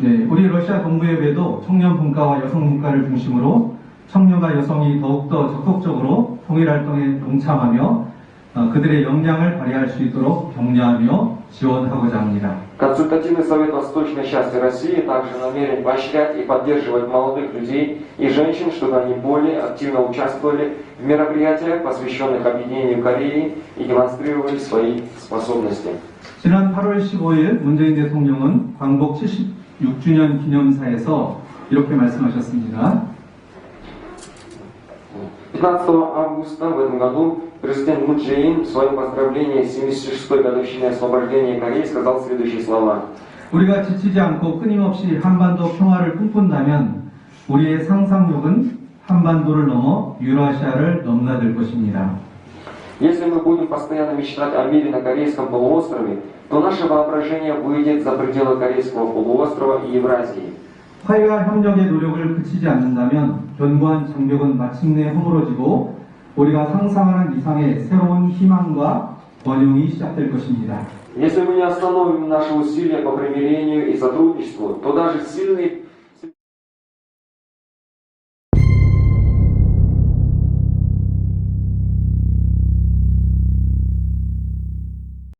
우리 러시아 동부협에도 청년 분과와 여성 분과를 중심으로 청년과 여성이 더욱더 적극적으로 통일 활동에 동참하며 어, 그들의 역량을 발휘할 수 있도록 격려하며 지원하고자 합니다. Консультативный совет восточной части России также намерен поощрять и поддерживать молодых людей и женщин, чтобы они более активно участвовали в мероприятиях, посвященных объединению Кореи и демонстрировали свои способности. 지난 8월 15일 문재인 대통령은 광복 76주년 기념사에서 이렇게 말씀하셨습니다. 15 августа в этом году президент Мун Чжэ Ин в своем поздравлении с 76-й годовщиной освобождения Кореи сказал следующие слова. 우리가 지치지 않고 끊임없이 한반도 평화를 꿈꾼다면 우리의 상상력은 한반도를 넘어 유라시아를 넘나들 것입니다. Если мы будем постоянно мечтать о мире на Корейском полуострове, то наше воображение выйдет за пределы Корейского полуострова и Евразии. 화해와 협력의 노력을 그치지 않는다면 견고한 장벽은 마침내 허물어지고 우리가 상상하는 이상의 새로운 희망과 번영이 시작될 것입니다. Если мы не остановим наши усилия по примирению и сотрудничеству, то даже сильные